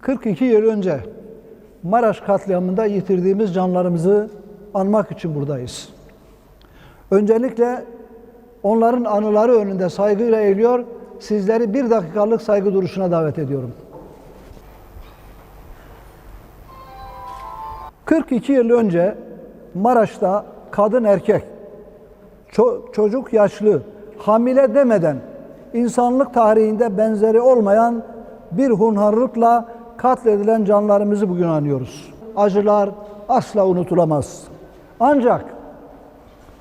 42 yıl önce Maraş katliamında yitirdiğimiz canlarımızı anmak için buradayız. Öncelikle onların anıları önünde saygıyla eğiliyor, sizleri bir dakikalık saygı duruşuna davet ediyorum. 42 yıl önce Maraş'ta kadın erkek, ço- çocuk yaşlı, hamile demeden insanlık tarihinde benzeri olmayan bir hunharlıkla katledilen canlarımızı bugün anıyoruz. Acılar asla unutulamaz. Ancak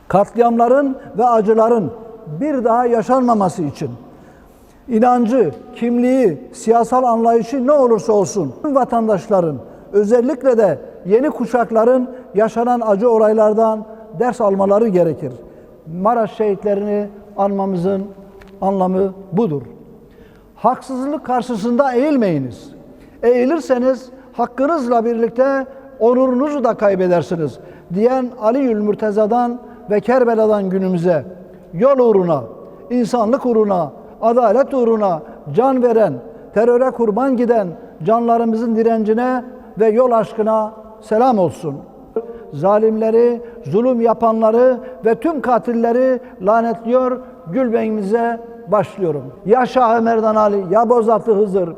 katliamların ve acıların bir daha yaşanmaması için inancı, kimliği, siyasal anlayışı ne olursa olsun vatandaşların özellikle de yeni kuşakların yaşanan acı olaylardan ders almaları gerekir. Maraş şehitlerini anmamızın anlamı budur. Haksızlık karşısında eğilmeyiniz. Eğilirseniz hakkınızla birlikte onurunuzu da kaybedersiniz diyen Ali Mürteza'dan ve Kerbela'dan günümüze yol uğruna, insanlık uğruna, adalet uğruna can veren, teröre kurban giden canlarımızın direncine ve yol aşkına selam olsun. Zalimleri, zulüm yapanları ve tüm katilleri lanetliyor, Gülbeyimize başlıyorum. Ya Şah Merdan Ali, ya Bozatlı Hızır,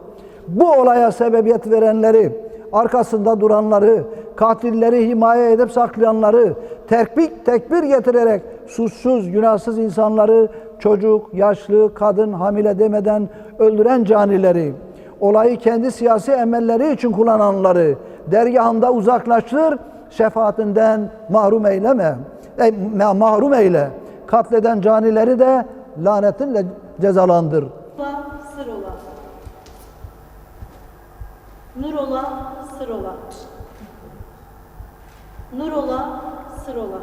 bu olaya sebebiyet verenleri, arkasında duranları, katilleri himaye edip saklayanları, tekbir, tekbir getirerek suçsuz, günahsız insanları, çocuk, yaşlı, kadın, hamile demeden öldüren canileri, olayı kendi siyasi emelleri için kullananları dergahında uzaklaştır, şefaatinden mahrum eyleme, e, mahrum eyle. Katleden canileri de lanetinle cezalandır. sır ola. Nur ola, sır ola. Nur ola, sır ola.